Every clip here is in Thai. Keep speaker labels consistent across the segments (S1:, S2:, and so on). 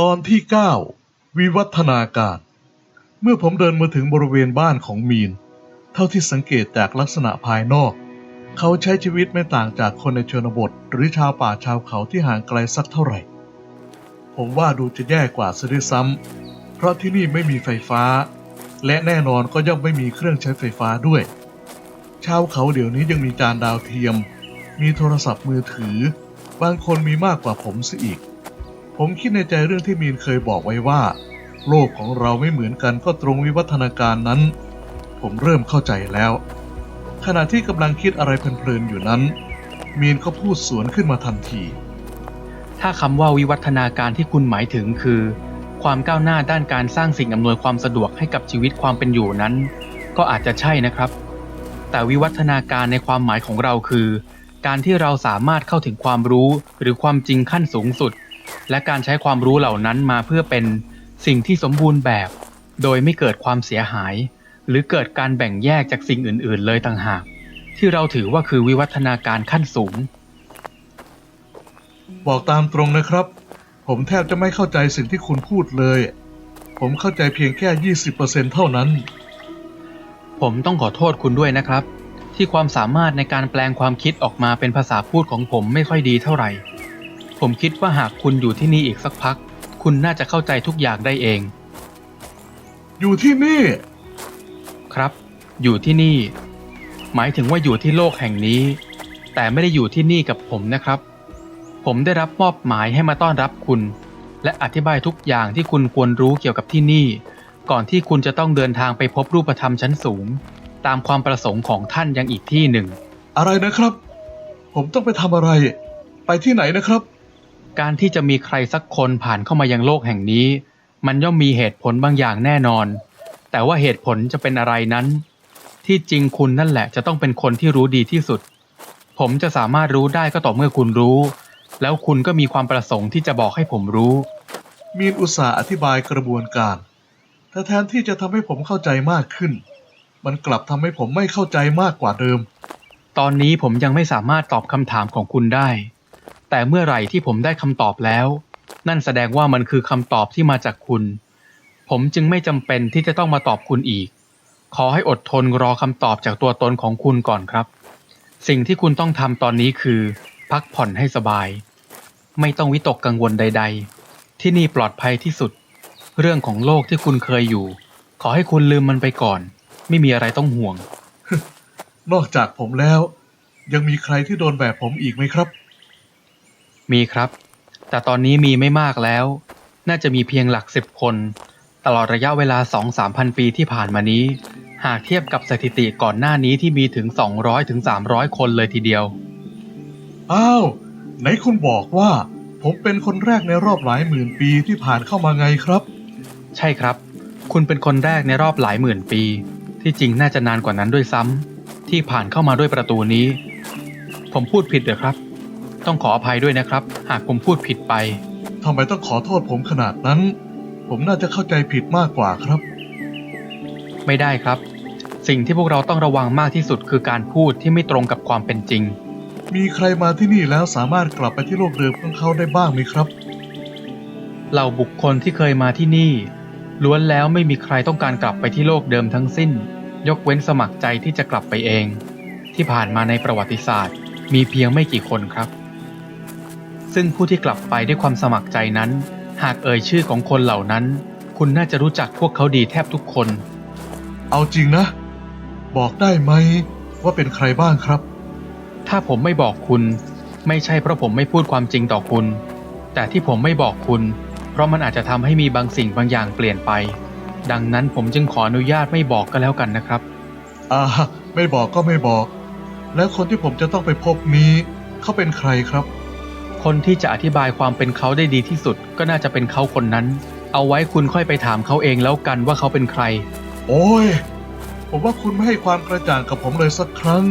S1: ตอนที่ 9 วิวัฒนาการ เมื่อผมเดินมาถึงบริเวณบ้านของมีน เท่าที่สังเกตจากลักษณะภายนอก เขาใช้ชีวิตไม่ต่างจากคนในชนบท หรือชาวป่าชาวเขาที่ห่างไกลสักเท่าไหร่ ผมว่าดูจะแย่กว่าซะด้วยซ้ำเพราะที่นี่ไม่มีไฟฟ้า และแน่นอนก็ย่อมไม่มีเครื่องใช้ไฟฟ้าด้วย ชาวเขาเดี๋ยวนี้ยังมีจานดาวเทียม มีโทรศัพท์มือถือ บางคนมีมากกว่าผมซะอีก ผมคิดในใจเรื่องที่มีนเคยบอกไว้ว่า โลกของเราไม่เหมือนกันก็ตรงวิวัฒนาการนั้น ผมเริ่มเข้าใจแล้ว ขณะที่กำลังคิดอะไรเพลินๆอยู่นั้น มีนก็พูดสวนขึ้นมาทันที
S2: ถ้าคำว่าวิวัฒนาการที่คุณหมายถึงคือ ความก้าวหน้าด้านการสร้างสิ่งอำนวยความสะดวกให้กับชีวิตความเป็นอยู่นั้น ก็อาจจะใช่นะครับ แต่วิวัฒนาการในความหมายของเราคือ การที่เราสามารถเข้าถึงความรู้หรือความจริงขั้นสูงสุด และการใช้ความรู้เหล่านั้นมาเพื่อเป็นสิ่งที่สมบูรณ์แบบ โดยไม่เกิดความเสียหาย หรือเกิดการแบ่งแยกจากสิ่งอื่น ๆ เลยต่างหาก ที่เราถือว่าคือวิวัฒนาการขั้นสูง
S1: บอกตามตรงนะครับ ผมแทบจะไม่เข้าใจสิ่งที่คุณพูดเลย ผมเข้าใจเพียงแค่ 20%เท่านั้น
S2: ผมต้องขอโทษคุณด้วยนะครับ ที่ความสามารถในการแปลงความคิดออกมาเป็นภาษาพูดของผมไม่ค่อยดีเท่าไหร่ ผมคิดว่าหากคุณอยู่ที่นี่อีกสักพัก คุณน่าจะเข้าใจทุกอย่างได้เอง
S1: อยู่ที่นี่
S2: ครับ อยู่ที่นี่ หมายถึงว่าอยู่ที่โลกแห่งนี้ แต่ไม่ได้อยู่ที่นี่กับผมนะครับ ผมได้รับมอบหมายให้มาต้อนรับคุณ และอธิบายทุกอย่างที่คุณควรรู้เกี่ยวกับที่นี่ ก่อนที่คุณจะต้องเดินทางไปพบรูปธรรมชั้นสูง ตามความประสงค์ของท่านยังอีกที่หนึ่ง
S1: อะไรนะครับ ผมต้องไปทำอะไร ไปที่ไหนนะครับ
S2: การที่จะมีใครสักคนผ่านเข้ามายังโลกแห่งนี้ มันย่อมมีเหตุผลบางอย่างแน่นอน แต่ว่าเหตุผลจะเป็นอะไรนั้น ที่จริงคุณนั่นแหละจะต้องเป็นคนที่รู้ดีที่สุด ผมจะสามารถรู้ได้ก็ต่อเมื่อคุณรู้ แล้วคุณก็มีความประสงค์ที่จะบอกให้ผมรู้
S1: มีนอุตส่าห์อธิบายกระบวนการแต่แทนที่จะทำให้ผมเข้าใจมากขึ้น มันกลับทำให้ผมไม่เข้าใจมากกว่าเดิม
S2: ตอนนี้ผมยังไม่สามารถตอบคำถามของคุณได้ แต่เมื่อไหร่ที่ผมได้คำตอบแล้ว นั่นแสดงว่ามันคือคำตอบที่มาจากคุณ ผมจึงไม่จำเป็นที่จะต้องมาตอบคุณอีก ขอให้อดทนรอคำตอบจากตัวตนของคุณก่อนครับ สิ่งที่คุณต้องทำตอนนี้คือ พักผ่อนให้สบาย ไม่ต้องวิตกกังวลใด ๆ ที่นี่ปลอดภัยที่สุด เรื่องของโลกที่คุณเคยอยู่ ขอให้คุณลืมมันไปก่อน ไม่มีอะไรต้องห่วง
S1: นอกจากผมแล้ว ยังมีใครที่โดนแบบผมอีกไหมครับ
S2: มีครับ แต่ตอนนี้มีไม่มากแล้ว น่าจะมีเพียงหลักสิบคน ตลอดระยะเวลา 2-3พันปีที่ผ่านมานี้ หากเทียบกับสถิติก่อนหน้านี้ที่มีถึง 200-300ถึง300 คนเลยทีเดียว
S1: อ้าวไหนคุณบอกว่า ผมเป็นคนแรกในรอบหลายหมื่นปีที่ผ่านเข้ามาไงครับ
S2: ใช่ครับ คุณเป็นคนแรกในรอบหลายหมื่นปี ที่จริงน่าจะนานกว่านั้นด้วยซ้ำที่ผ่านเข้ามาด้วยประตูนี้ ผมพูดผิดเหรอครับ ต้องขออภัยด้วยนะครับ หากผมพูดผิดไป
S1: ทำไมต้องขอโทษผมขนาดนั้น ผมน่าจะเข้าใจผิดมากกว่าครับ
S2: ไม่ได้ครับ สิ่งที่พวกเราต้องระวังมากที่สุดคือการพูดที่ไม่ตรงกับความเป็นจริง
S1: มีใครมาที่นี่แล้วสามารถกลับไปที่โลกเดิมของเขาได้บ้างไหมครับ
S2: เหล่าบุคคลที่เคยมาที่นี่ ล้วนแล้วไม่มีใครต้องการกลับไปที่โลกเดิมทั้งสิ้น ยกเว้นสมัครใจที่จะกลับไปเอง ที่ผ่านมาในประวัติศาสตร์ มีเพียงไม่กี่คนครับ ซึ่งผู้ที่กลับไปด้วยความสมัครใจนั้น หากเอ่ยชื่อของคนเหล่านั้น คุณน่าจะรู้จักพวกเขาดีแทบทุกคน
S1: เอาจริงนะ บอกได้ไหมว่าเป็นใครบ้างครับ
S2: ถ้าผมไม่บอกคุณ ไม่ใช่เพราะผมไม่พูดความจริงต่อคุณ แต่ที่ผมไม่บอกคุณ เพราะมันอาจจะทำให้มีบางสิ่งบางอย่างเปลี่ยนไป ดังนั้นผมจึงขออนุญาตไม่บอกก็แล้วกันนะครับ
S1: อ่า ไม่บอกก็ไม่บอก แล้วคนที่ผมจะต้องไปพบนี้ เขาเป็นใครครับ
S2: คนที่จะอธิบายความเป็นเขาได้ดีที่สุด ก็น่าจะเป็นเขาคนนั้น เอาไว้คุณค่อยไปถามเขาเองแล้วกันว่าเขาเป็นใคร
S1: โอ้ย ผมว่าคุณไม่ให้ความกระจ่างกับผมเลยสักครั้ง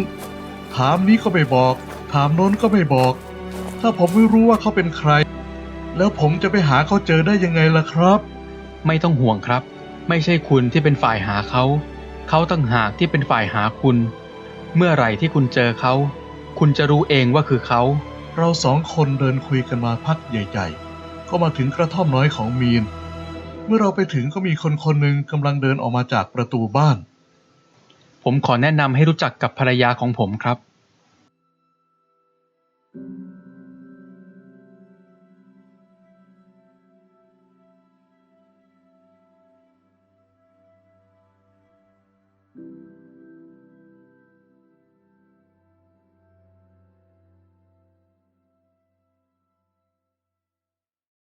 S1: ถามนี้ก็ไม่บอก ถามโน้นก็ไม่บอก ถ้าผมไม่รู้ว่าเขาเป็นใคร แล้วผมจะไปหาเขาเจอได้ยังไงล่ะครับ
S2: ไม่ต้องห่วงครับ ไม่ใช่คุณที่เป็นฝ่ายหาเขา เขาต่างหากที่เป็นฝ่ายหาคุณ เมื่อไหร่ที่คุณเจอเขา คุณจะรู้เองว่าคือเขา
S1: เราสองคนเดินคุยกันมาพักใหญ่ๆ ก็มาถึงกระท่อมน้อยของมีน เมื่อเราไปถึงก็มีคนคนหนึ่งกำลังเดินออกมาจากประตูบ้าน
S2: ผมขอแนะนำให้รู้จักกับภรรยาของผมครับ thank you